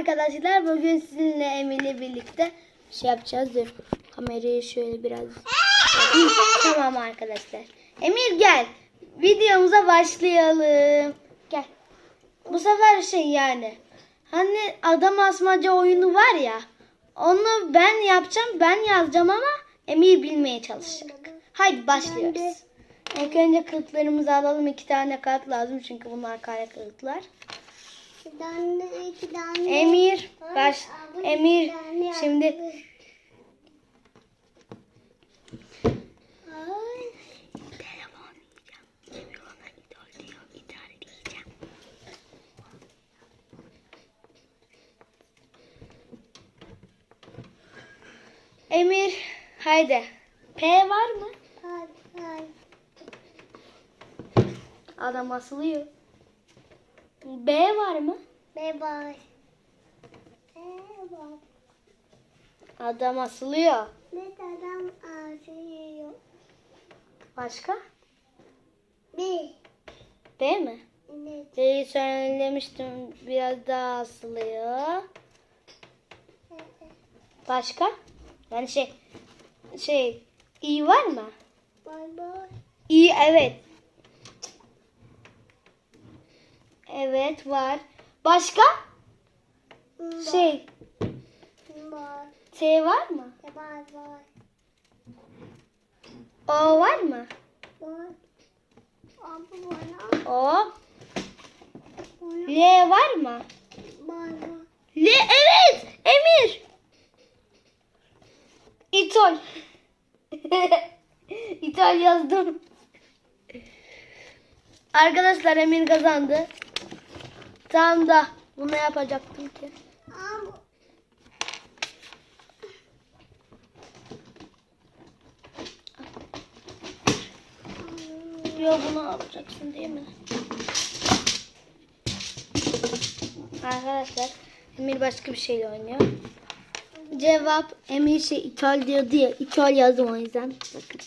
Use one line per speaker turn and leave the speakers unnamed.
arkadaşlar. Bugün sizinle Emir'le birlikte şey yapacağız. Dur. Kamerayı şöyle biraz. tamam arkadaşlar. Emir gel. Videomuza başlayalım. Gel. Bu sefer şey yani. Hani adam asmaca oyunu var ya. Onu ben yapacağım. Ben yazacağım ama Emir bilmeye çalışacak. Haydi başlıyoruz. İlk önce kılıklarımızı alalım. İki tane kart lazım çünkü bunlar kare kılıklar.
Bir tane, iki tane.
Emir baş Emir şimdi. Emir haydi. P var mı?
ay, ay.
Adam asılıyor. B var mı?
Bye bye. Ee, bak.
Adam asılıyor.
Ne adam ağzıyor.
Başka?
Bir.
B mi?
Ne?
B'yi söylemiştim. Biraz daha asılıyor. Başka? Yani şey şey iyi var mı?
Bye bye.
İyi evet. Evet var. Başka? Şey
Bye.
T var mı?
Bye bye.
O var mı?
Bana.
O. L var mı?
Bye bye.
L evet. Emir. İtol. İtol yazdım. Arkadaşlar Emir kazandı. Tam da bunu yapacaktım ki. Yok bunu alacaksın değil mi? Arkadaşlar Emir başka bir şeyle oynuyor. Cevap Emir şey İtol diyor İtol yazdım o yüzden. Bakın.